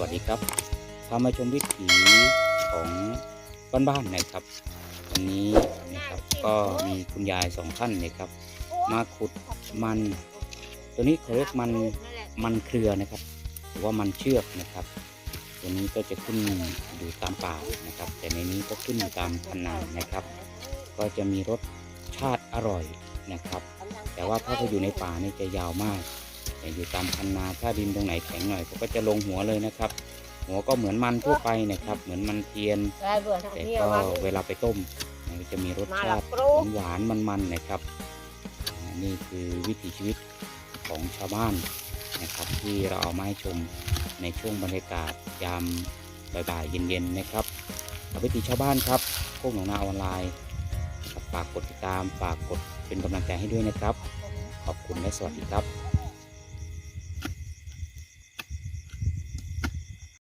วัสดีครับ พามาชมวิถีของบ้านๆนะครับ วันนี้นะครับก็มีคุณยายสองท่านนะครับ มาขุดมัน ตัวนี้เขาเรียกมันมันเครือนะครับหรือว่ามันเชือกนะครับ ตัวนี้ก็จะขึ้นอยู่ตามป่านะครับ แต่ในนี้ก็ขึ้นอยู่ตามพันนานะครับ ก็จะมีรสชาติอร่อยนะครับ แต่ว่าถ้าเขาอยู่ในป่านี่จะยาวมาก แต่อยู่ตามคันนาถ้าดินตรงไหนแข็งหน่อยเขาก็จะลงหัวเลยนะครับ หัวก็เหมือนมันทั่วไปนะครับ เหมือนมันเทียนได้เบื่อทางแต่นี้ก็ว่าเวลาไปต้มมันก็จะมีรสมาชาละติโปรหวานๆมันๆนะครับอ่านี่คือวิถีชีวิตของชาวบ้านนะครับ ที่เราเอามาให้ชมในช่วงบรรยากาศยามบ่ายๆเย็นๆนะครับกับวิถีชาวบ้านครับพวกหนองนาออนไลน์ครับฝากกดติดตามฝากกดเป็นกำลังใจให้ด้วยนะครับ ขอบคุณและสวัสดีครับ